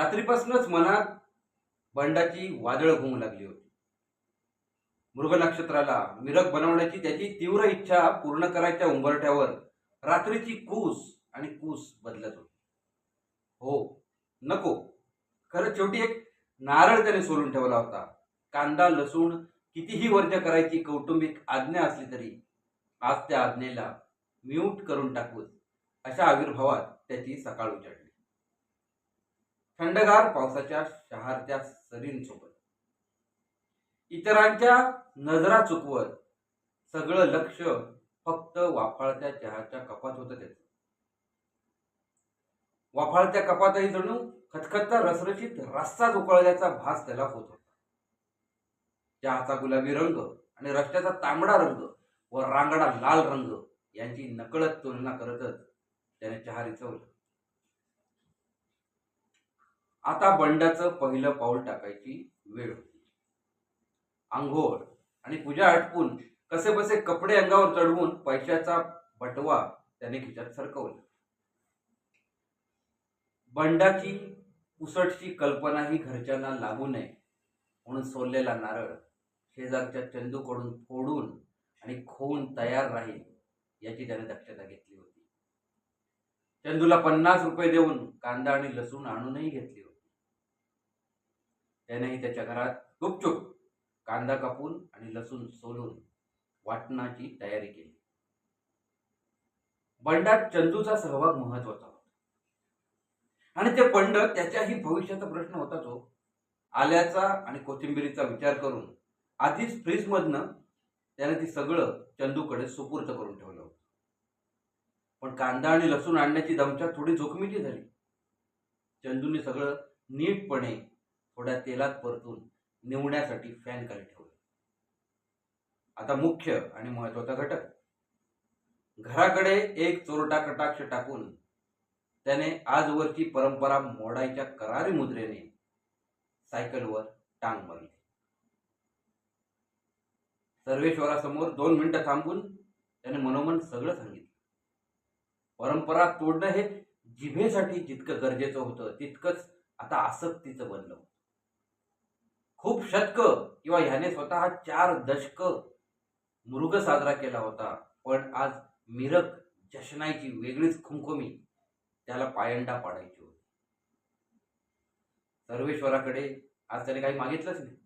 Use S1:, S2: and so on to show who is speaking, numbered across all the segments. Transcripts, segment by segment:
S1: रात्रीपासूनच मनात बंडाची वादळ घुमू लागली होती. मृग नक्षत्राला मिरग बनवण्याची त्याची तीव्र इच्छा पूर्ण करायच्या उंबरठ्यावर रात्रीची कूस आणि कूस बदलत होती. हो नको. खरं शेवटी एक नारळ त्याने सोडून ठेवला होता. कांदा लसूण कितीही वर्ज करायची कौटुंबिक आज्ञा असली तरी आज त्या आज्ञेला म्यूट करून टाकून अशा आविर्भावात त्याची सकाळ उजाडली. थंडगार पावसाच्या शहारत्या सरींसोबत. इतरांच्या नजरा चुकवत सगळं लक्ष फक्त वाफाळत्या चहाच्या कपात होत त्याच. वाफाळत्या कपातही जणू खतखतचा रसरशीत रस्ता उकळल्याचा भास त्याला होत होता. चहाचा गुलाबी रंग आणि रस्त्याचा तांबडा रंग व रांगडा लाल रंग यांची नकळत तुलना करतच त्याने चहा रिचवलं आता बंडाचं पहिलं पाऊल टाकायची वेळ होती. आंघोळ आणि पूजा आटपून कसे बसे कपडे अंगावर चढवून पैशाचा बटवा त्याने खिशात सरकवला. बंडाची पुसटची कल्पनाही घरच्यांना लागू नये म्हणून सोललेला नारळ शेजारच्या चंदूकडून फोडून आणि खोवून तयार राहील याची त्याने दक्षता घेतली होती. चंदूला पन्नास रुपये देऊन कांदा आणि लसूण आणूनही घेतली होती. त्यानेही त्याच्या घरात गुपचूप कांदा कापून आणि लसूण सोलून वाटणाची तयारी केली. बंडात चंदूचा सहभाग महत्त्वाचा होता. आणि ते बंड त्याच्याही भविष्याचा प्रश्न होता तो हो. आल्याचा आणि कोथिंबिरीचा विचार करून आधीच फ्रीजमधनं त्याने ती सगळं चंदूकडे सुपूर्त करून ठेवलं होतं. पण कांदा आणि लसूण आणण्याची दमछाक थोडी जोखमीची झाली. चंदूने सगळं नीटपणे थोड्या तेलात परतून निवण्यासाठी फॅन खाली ठेवले. आता मुख्य आणि महत्त्वाचा घटक. घराकडे एक चोरटा कटाक्ष टाकून त्याने आजवरची परंपरा मोडायच्या करारी मुद्रेने सायकलवर टांग मारली. सर्वेश्वरासमोर दोन मिनिटं थांबून त्याने मनोमन सगळं सांगितलं. परंपरा तोडणं हे जिभेसाठी जितकं गरजेचं होतं तितकंच आता आसक्तीचं बनलं. खूप शतक किंवा ह्याने स्वतः चार दशक मृग साजरा केला होता. पण आज मिरक जशनाईची वेगळीच खुमखुमी त्याला पायंडा पाडायची होती. सर्वेश्वराकडे आज त्याने काही मागितलंच नाही.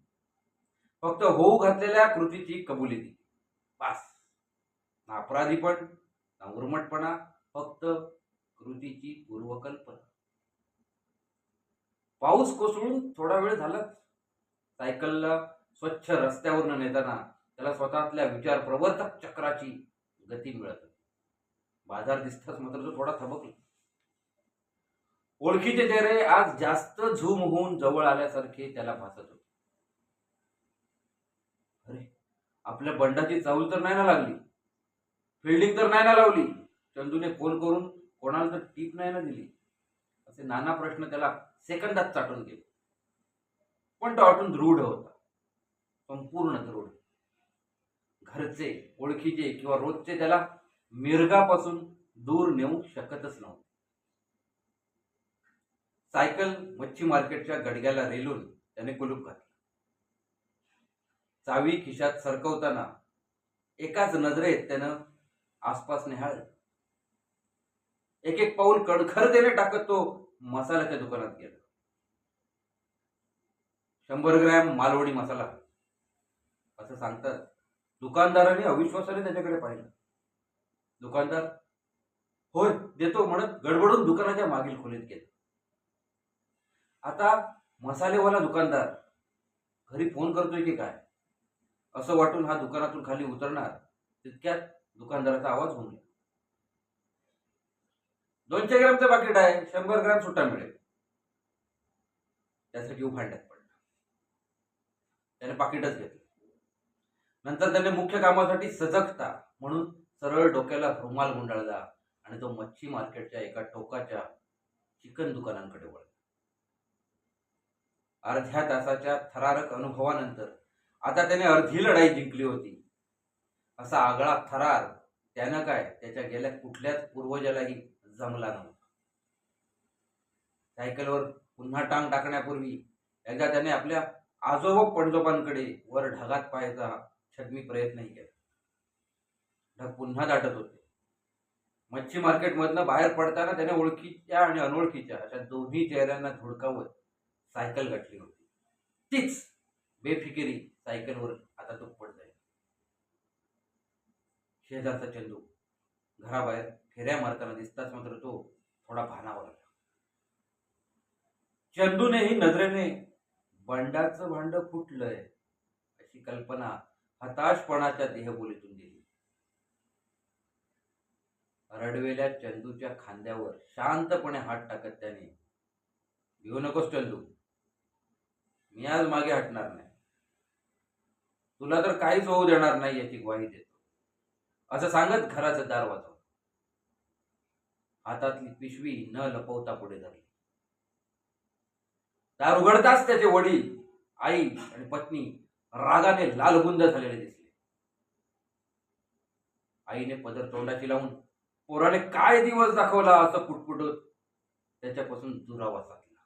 S1: फक्त होऊ घातलेल्या कृतीची कबुली दिली पास ना अपराधीपण ना उर्मटपणा फक्त कृतीची पूर्वकल्पना. पाऊस कोसळून थोडा वेळ झालाच. सायकलला स्वच्छ रस्त्यावरनं नेताना त्याला स्वतःतल्या विचार प्रवर्तक चक्राची गती मिळत होती. बाजार दिसताच मात्र तो थोडा थबकला. ओळखीचे चेहरे आज जास्त झूम होऊन जवळ आल्यासारखे त्याला भासत होते. अरे आपल्या बंडाची चावल तर नाही ना लागली. फिल्डिंग तर नाही ना लावली. चंदूने फोन करून कोणाला तर टीप नाही ना दिली. असे नाना प्रश्न त्याला सेकंदात चाटून गेले. पण तो अटून दृढ होता. संपूर्ण दृढ. घरचे ओळखीचे किंवा रोजचे त्याला मिरगापासून दूर नेऊ शकतच नव्हते. सायकल मच्छी मार्केटच्या गडग्याला रेलून त्याने कुलूप घातलं. चावी खिशात सरकवताना एकाच नजरेत त्यानं आसपास निहाळ एक एक पाऊल कणखरतेने टाकत तो मसाल्याच्या दुकानात गेला. शंभर ग्रॅम मालवणी मसाला. असं सांगतात. दुकानदाराने अविश्वासाने त्याच्याकडे पाहिलं. दुकानदार होय देतो म्हणत गडबडून दुकानाच्या मागील खोलीत गेला. आता मसालेवाला दुकानदार घरी फोन करतोय की काय? असं वाटून हा दुकानातून खाली उतरणार तितक्यात दुकानदाराचा आवाज होऊन गेला. दोनशे ग्रॅमचं पाकिट आहे शंभर ग्रॅम सुट्टा मिळेल. त्यासाठी उभांड्यात त्याने पाकिटच घेतलं. नंतर त्याने मुख्य कामासाठी सजगता म्हणून सरळ डोक्याला रुमाल गुंडाळला आणि तो मच्छी मार्केटच्या एका टोकाच्या चिकन दुकानांकडे वळला. अर्ध्या तासाच्या थरारक अनुभवानंतर आता त्याने अर्धी लढाई जिंकली होती. असा आगळा थरार त्यानं काय त्याच्या गेल्या कुठल्याच पूर्वजालाही जमला नव्हता. सायकलवर पुन्हा टांग टाकण्यापूर्वी एकदा त्याने आपल्या आजोबा पणजोबांकडे वर ढगात पाहायचा छद्मी प्रयत्नही केला. ढग पुन्हा दाटत होते. मच्छी मार्केटमधनं बाहेर पडताना त्याने ओळखीच्या आणि अनोळखीच्या अशा दोन्ही चेहऱ्यांना धुडकावत सायकल गाठली होती. तीच बेफिकिरी सायकलवर आता तो पडत आहे शेजारचा चंदू घराबाहेर फेऱ्या मारताना दिसताच मात्र तो थोडा भानावर आला चंदूनेही नजरेने बंडाचं भांड फुटलंय अशी कल्पना हताशपणाच्या देहबोलीतून दिली रडवेल्या चंदूच्या खांद्यावर शांतपणे हात टाकत त्याने घेऊ नकोस चंदू मी आज मागे हटणार नाही. तुला तर काहीच होऊ देणार नाही याची ग्वाही देतो. असं सांगत घराचं दार वाजव. हातातली पिशवी न लपवता पुढे धरली. दार उघडताच त्याचे वडील आई आणि पत्नी रागाने लालबुंद झालेले दिसले. आईने पदर तोंडाची लावून पोराने काय दिवस दाखवला असं पुटपुटत त्याच्यापासून दुरावा साधला.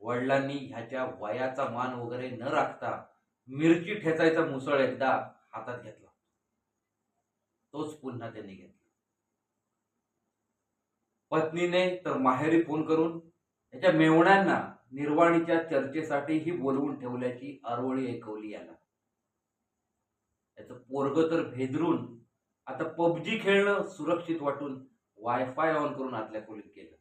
S1: वडिलांनी ह्याच्या वयाचा मान वगैरे न राखता मिरची ठेचायचा मुसळ एकदा हातात घेतला. तोच पुन्हा त्यांनी घेतला. पत्नीने तर माहेरी फोन करून त्याच्या मेवण्यांना निर्वाणीच्या चर्चेसाठीही बोलवून ठेवल्याची आरोळी ऐकवली याला त्याचं पोरग तर भेदरून आता पबजी खेळणं सुरक्षित वाटून वायफाय ऑन करून आतल्या खोलीत गेलं.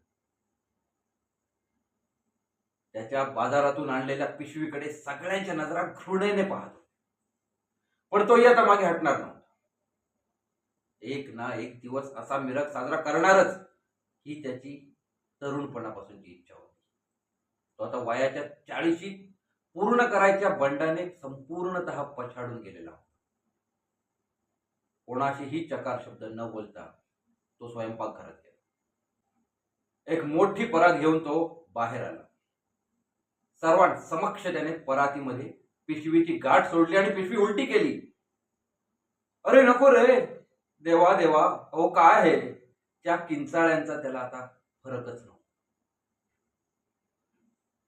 S1: त्याच्या बाजारातून आणलेल्या पिशवीकडे सगळ्यांच्या नजरा घृणेने पाहतो पण तोही आता मागे हटणार नव्हता. एक ना एक दिवस असा मिरक साजरा करणारच ही त्याची तरुणपणापासूनची इच्छा होती. तो आता वयाच्या चाळीशी पूर्ण करायच्या बंडाने संपूर्णतः पछाडून गेलेला कोणाशीही चकार शब्द न बोलता तो स्वयंपाक घरात गेला. एक मोठी परात घेऊन तो बाहेर आला. सर्वांत समक्ष त्याने परातीमध्ये पिशवीची गाठ सोडली आणि पिशवी उलटी केली. अरे नको रे. देवा देवा. अहो काय आहे? त्या किंचाळ्यांचा त्याला आता फरकच नव्हता.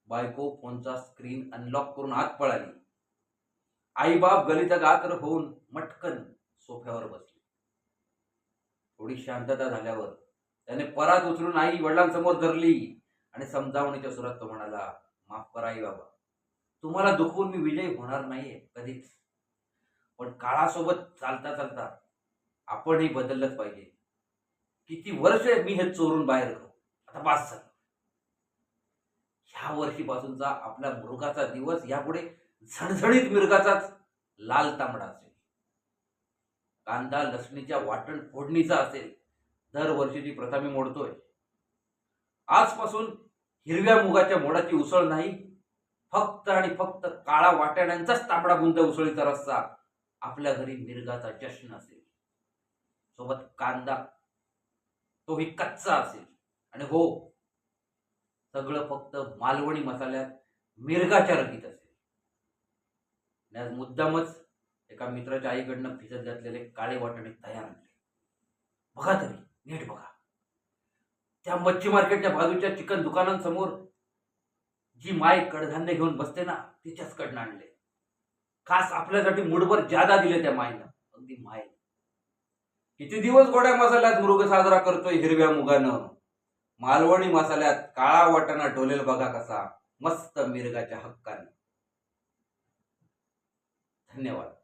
S1: बायको फोनचा स्क्रीन अनलॉक करून आत पळाली. आई बाप गात्र होऊन मटकन सोफ्यावर बसले. थोडी शांतता झाल्यावर त्याने परात उचलून आई वडिलांसमोर धरली आणि समजावणीच्या सुरात तो म्हणाला माफ करा आई बाबा तुम्हाला दुखवून मी विजय होणार नाहीये कधीच. पण काळासोबत चालता चालता आपणही बदललंच पाहिजे. किती वर्ष मी हे चोरून बाहेर आता पाच झालं. ह्या वर्षीपासूनचा आपला मृगाचा दिवस यापुढे झणझणीत मिरगाचाच लाल तांबडा असेल. कांदा लसणीच्या वाटण फोडणीचा असेल. दरवर्षीची प्रथा मी मोडतोय. आजपासून हिरव्या मुगाच्या मोडाची उसळ नाही. फक्त आणि फक्त काळा वाटाण्यांचाच तांबडा गुंत उसळीचा रस्सा आपल्या घरी मिरगाचा जश्न असेल. सोबत कांदा तोही कच्चा असेल. आणि हो सगळं फक्त मालवणी मसाल्यात मिरगाच्या रगीत असेल. आज मुद्दामच एका मित्राच्या आईकडनं भिजत घातलेले काळे वाटाणे तयार आणले. बघा तरी नीट बघा. त्या मच्छी मार्केटच्या बाजूच्या चिकन दुकानांसमोर जी माय कडधान्य घेऊन बसते ना तिच्याच कडनं आणले. खास आपल्यासाठी मुठभर जादा दिले त्या मायनं अगदी माय. किती दिवस गोड्या मसाल्यात मृग साजरा करतोय हिरव्या मुगानं? मालवणी मसाल्यात काळा वाटाणा डोलेल बघा कसा मस्त मिरगाच्या हक्काने. धन्यवाद.